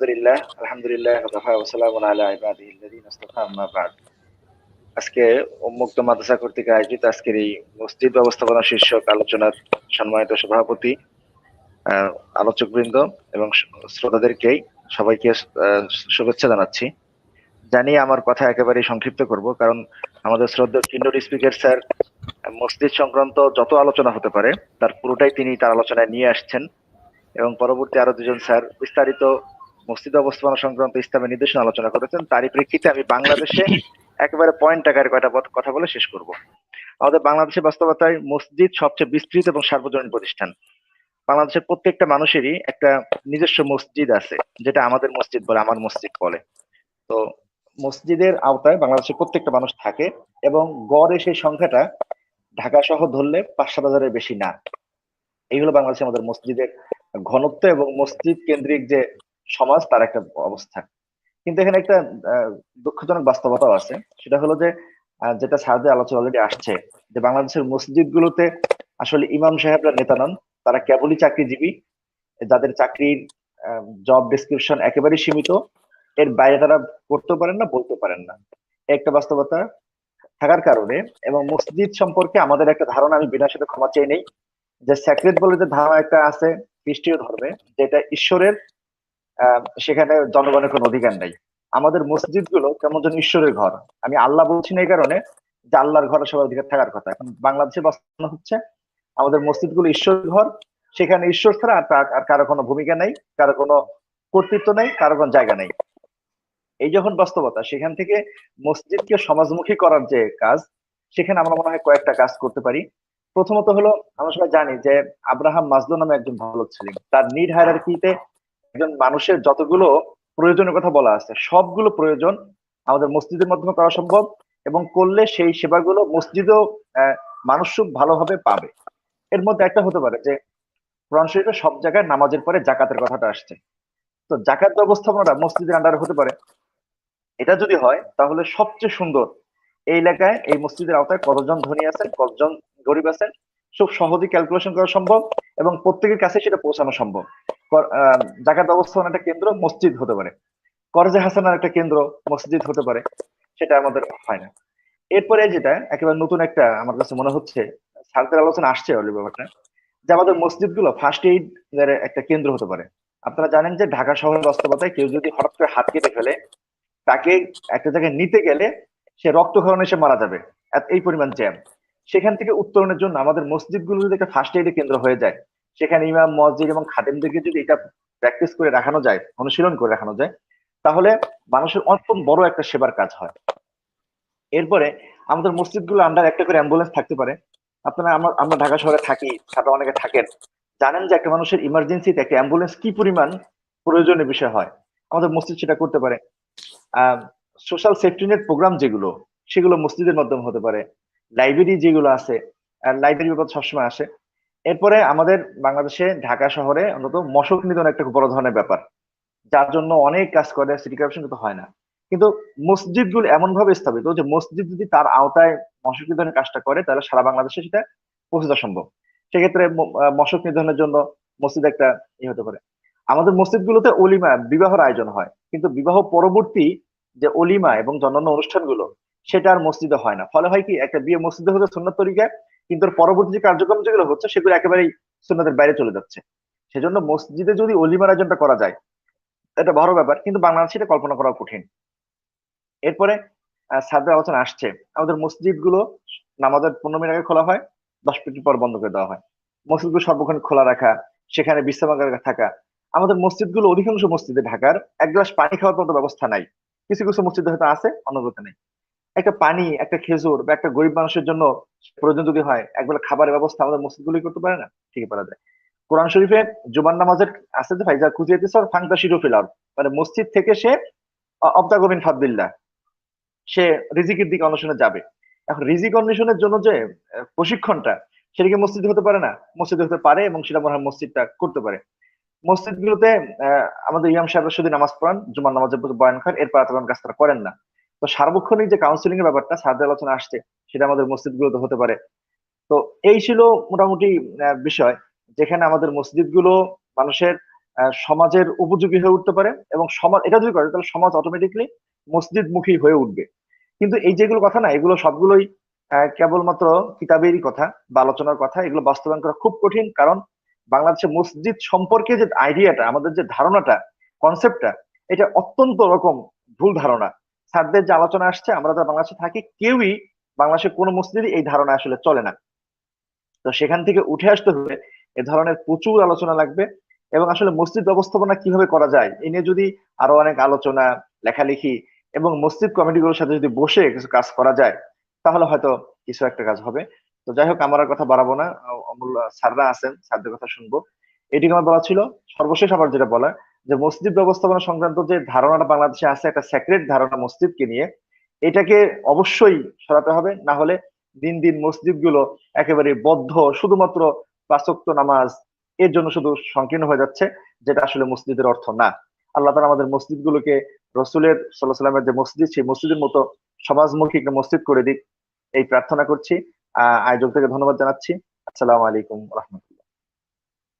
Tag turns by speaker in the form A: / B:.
A: আলহামদুলিল্লাহ আলহামদুলিল্লাহ আজকে উন্মুক্ত মাদ্রাসা কর্তৃক আয়োজিত আজকের এই মসজিদ ব্যবস্থাপনা শীর্ষক আলোচনার সম্মানিত সভাপতি আলোচক বৃন্দ এবং শ্রোতাদেরকেই সবাইকে শুভেচ্ছা জানাচ্ছি। জানি আমার কথা একেবারে সংক্ষিপ্ত করব, কারণ আমাদের শ্রদ্ধা কিন্ডোর স্পিকার স্যার, মসজিদ সংক্রান্ত যত আলোচনা হতে পারে, তার পুরোটাই তিনি তার আলোচনায় নিয়ে আসছেন এবং পরবর্তী আরও দুজন স্যার বিস্তারিত মসজিদ অবস্থাপনা সংক্রান্ত ইসলামের নির্দেশনা আলোচনা করেছেন। তারই প্রেক্ষিতে আমি বাংলাদেশে একেবারে পয়েন্ট টাকার কয়টা কথা বলে শেষ করব। আমাদের বাংলাদেশের বাস্তবতায় মসজিদ সবচেয়ে বিস্তৃত এবং সার্বজনীন প্রতিষ্ঠান। বাংলাদেশের প্রত্যেকটা মানুষেরই একটা নিজস্ব মসজিদ আছে, যেটা আমাদের মসজিদ বলে, আমার মসজিদ বলে। তো মসজিদের আওতায় বাংলাদেশের প্রত্যেকটা মানুষ থাকে এবং গড়ে সেই সংখ্যাটা ঢাকা শহর ধরলে পাঁচ সাত হাজারের বেশি না। এই হলো বাংলাদেশে আমাদের মসজিদের ঘনত্ব এবং মসজিদ কেন্দ্রিক যে সমাজ তার একটা অবস্থা। কিন্তু এখানে একটা দুঃখজনক বাস্তবতাও আছে। সেটা হলো যে যেটা সাহায্যে আলোচনা অলরেডি আসছে, যে বাংলাদেশের মসজিদ গুলোতে আসলে ইমাম সাহেবরা নেতা নন, তারা কেবলই চাকরিজীবী, যাদের চাকরির জব ডিসক্রিপশন একেবারে সীমিত, এর বাইরে তারা করতে পারেন না বলতে পারেন না। একটা বাস্তবতা থাকার কারণে এবং মসজিদ সম্পর্কে আমাদের একটা ধারণা, আমি বিনা সাথে ক্ষমা চেয়ে নেই, যে স্যাক্রেট বলে যে ধারণা একটা আছে, খ্রিস্টীয় ধর্মে, যেটা ঈশ্বরের সেখানে জনগণের কোনো অধিকার নাই। আমাদের মসজিদগুলো কেমন যেন ঈশ্বরের ঘর। আমি আল্লাহ বলছি না এই কারণে যে আল্লাহর ঘরে সবার অধিকার থাকার কথা। এখন বাংলাদেশে বাস্তবায়ন হচ্ছে, আমাদের মসজিদগুলো ঈশ্বরের ঘর, সেখানে ঈশ্বর ছাড়া আর কারও কোনো ভূমিকা নেই, কারও কোনো কর্তৃত্ব নেই, কারও কোনো জায়গা নেই। এই যখন বাস্তবতা, সেখান থেকে মসজিদকে সমাজমুখী করার যে কাজ, সেখানে আমরা মনে হয় কয়েকটা কাজ করতে পারি। প্রথমত হলো, আমরা সবাই জানি যে আব্রাহাম মাজদু নামে একজন ভালো ছিলেন। তার নিড হায়ারার্কিতে একজন মানুষের যতগুলো প্রয়োজনের কথা বলা আছে, সবগুলো প্রয়োজন আমাদের মসজিদের মাধ্যমে করা সম্ভব এবং করলে সেই সেবাগুলো মসজিদও মানুষ খুব ভালোভাবে পাবে। এর মধ্যে একটা হতে পারে যে, কোরআন শরীফে সব জায়গায় নামাজের পরে জাকাতের কথাটা আসছে। তো জাকাত ব্যবস্থাপনাটা মসজিদের আন্ডারে হতে পারে। এটা যদি হয়, তাহলে সবচেয়ে সুন্দর এই এলাকায়, এই মসজিদের আওতায় কতজন ধনী আছেন, কতজন গরিব আছেন, খুব সহজে ক্যালকুলেশন করা সম্ভব। এবং প্রত্যেকের কাছে সেটা পৌঁছানো সম্ভব। জাকাত ব্যবস্থাপনা একটা কেন্দ্র, মসজিদ হতে পারে। করজে হাসানার একটা কেন্দ্র, মসজিদ হতে পারে। সেটা আমাদের হয় না। এরপরে যেটা, একেবারে নতুন একটা আমার কাছে মনে হচ্ছে সার্কের আলোচনা আসছে অলরেডি ব্যাপারটা, যে আমাদের মসজিদগুলো ফার্স্ট এইড একটা কেন্দ্র হতে পারে। আপনারা জানেন যে ঢাকা শহরের বাস্তবতায় কেউ যদি হঠাৎ করে হাত কেটে ফেলে, তাকে একটা জায়গায় নিতে গেলে সে রক্তক্ষরণে সে মারা যাবে। এই পরিমাণ জ্যাম। সেখান থেকে উত্তরণের জন্য আমাদের মসজিদগুলো যদি একটা ফার্স্ট এইডের কেন্দ্র হয়ে যায় সেখানে ইমাম, মসজিদ এবং খাদেমদেরকে যদি এটা প্র্যাকটিস করে রাখানো যায়, অনুশীলন করে রাখানো যায়, তাহলে মানুষের অত্যন্ত বড় একটা সেবার কাজ হয়। এরপরে আমাদের মসজিদগুলো আন্ডার একটা করে অ্যাম্বুলেন্স থাকতে পারে। আপনারা আমরা আমরা ঢাকা শহরে থাকি সাথে অনেকে থাকেন। জানেন যে একটা মানুষের ইমার্জেন্সিতে একটা অ্যাম্বুলেন্স কি পরিমাণ প্রয়োজনীয় বিষয় হয়। আমাদের মসজিদ সেটা করতে পারে। সোশ্যাল সেফটি নেট প্রোগ্রাম যেগুলো, সেগুলো মসজিদের মাধ্যমে হতে পারে। লাইব্রেরি যেগুলো আছে লাইব্রেরি ব্যাপার সবসময় আসে। এরপরে আমাদের বাংলাদেশে ঢাকা শহরে অন্তত মশক নিধন একটা বড় ধরনের ব্যাপার, যার জন্য অনেক কাজ করে সিটি কর্পোরেশন কিন্তু হয় না। কিন্তু মসজিদগুলো এমন ভাবে স্থাপিত যে মসজিদ যদি তার আওতায় মশক নিধনের কাজটা করে, তাহলে সারা বাংলাদেশে সেটা পৌঁছে দেওয়া সম্ভব। সেক্ষেত্রে মশক নিধনের জন্য মসজিদ একটা ইয়ে হতে পারে। আমাদের মসজিদ গুলোতে অলিমা, বিবাহের আয়োজন হয়। কিন্তু বিবাহ পরবর্তী যে অলিমা এবং অন্যান্য অনুষ্ঠানগুলো, সেটা আর মসজিদে হয় না। ফলে হয় কি, একটা বিয়ে মসজিদে হতে সুন্নত তরিকায় কিন্তু পরবর্তী যে কার্যক্রম যেগুলো হচ্ছে, সেগুলো একেবারেই সুন্নতের বাইরে চলে যাচ্ছে। সেজন্য মসজিদে যদি অলিমার আয়োজনটা করা যায়, এটা বড় ব্যাপার, কিন্তু বাংলাদেশে এটা কল্পনা করা কঠিন। এরপরে সাদের আলোচনা আসছে। আমাদের মসজিদগুলো নামাজের পনেরো মিনিট আগে খোলা হয়, দশ মিনিট পর বন্ধ করে দেওয়া হয়। মসজিদগুলো সর্বক্ষণ খোলা রাখা, সেখানে বিশ্রামাগার থাকা। আমাদের মসজিদগুলো অধিকাংশ মসজিদে ঢাকার, এক গ্লাস পানি খাওয়ার মতো ব্যবস্থা নাই। কিছু কিছু মসজিদে হয়তো আছে, অন্যগুলোতে নেই। একটা পানি, একটা খেজুর বা একটা গরিব মানুষের জন্য প্রয়োজন যদি হয়, একবেলা খাবারের ব্যবস্থা আমাদের মসজিদগুলোই করতে পারে না? ঠিকই পারা যায়। কোরআন শরীফে জুবান নামাজের আছে যে ভাইজা খুঁজিয়েছে ফাংতা শিরুফিল মানে মসজিদ থেকে সে অবদাগমিন ফাদবিল্লা সে রিজিকের দিকে অন্বেষণে যাবে। এখন রিজিক অন্বেষণের জন্য যে প্রশিক্ষণটা, সেটা কি মসজিদে হতে পারে না? মসজিদ হতে পারে এবং সেটা মনে হয় মসজিদটা করতে পারে। মসজিদগুলোতে আমাদের ইমাম সাহেব শুধু নামাজ পড়ান, জুমার নামাজের বয়ান খান এরপর এতক্ষণ কাজ তারা করেন না। তো সার্বক্ষণিক যে কাউন্সিলিং এর ব্যাপারটা সাহায্য আলোচনা আসছে, সেটা আমাদের মসজিদগুলোতে হতে পারে। তো এই ছিল মোটামুটি বিষয় যেখানে আমাদের মসজিদগুলো মানুষের সমাজের উপযোগী হয়ে উঠতে পারে এবং সমাজ, এটা যদি করে তাহলে সমাজ অটোমেটিকলি মসজিদমুখী হয়ে উঠবে। কিন্তু এই যেগুলো কথা না, এগুলো সবগুলোই কেবলমাত্র কিতাবেরই কথা বা আলোচনার কথা, এগুলো বাস্তবায়ন করা খুব কঠিন কারণ বাংলাদেশে মসজিদ সম্পর্কে যে আইডিয়াটা আমাদের যে ধারণাটা কনসেপ্টটা এটা অত্যন্ত রকম ভুল ধারণা। স্যারদের যে আলোচনা আসছে, আমরা যারা বাংলাদেশে থাকি, কেউই বাংলাদেশের কোনো মসজিদই এই ধারণা আসলে চলে না। তো সেখান থেকে উঠে আসতে হলে এ ধরনের প্রচুর আলোচনা লাগবে এবং আসলে মসজিদ ব্যবস্থাপনা কীভাবে করা যায়, এ নিয়ে যদি আরও অনেক আলোচনা, লেখালেখি এবং মসজিদ কমিটিগুলোর সাথে যদি বসে কিছু কাজ করা যায়, তাহলে হয়তো কিছু একটা কাজ হবে। তো যাই হোক, আমার কথা বাড়াবো না। অমূল্য স্যাররা আছেন, স্যারদের কথা শুনব। এটিকে আমার বলা ছিল। সর্বশেষ আবার যেটা বলা যে মসজিদ ব্যবস্থাপনা সংক্রান্ত যে ধারণাটা বাংলাদেশে আছে, একটা সেক্রেট ধারণা মসজিদকে নিয়ে, এটাকে অবশ্যই সরাতে হবে। না হলে দিন দিন মসজিদগুলো একেবারে বদ্ধ, শুধুমাত্র পাঁচক্ত নামাজ, এর জন্য শুধু সংকীর্ণ হয়ে যাচ্ছে, যেটা আসলে মসজিদের অর্থ না। আল্লাহ তালা আমাদের মসজিদগুলোকে রসুলের সাল্লাহ সাল্লামের যে মসজিদ, সেই মসজিদের মতো সমাজমুখী একটা মসজিদ করে দিক। এই প্রার্থনা করছি। আহ, আয়োজক থেকে ধন্যবাদ জানাচ্ছি। আসসালামু আলাইকুম রহমতুল্লাহ।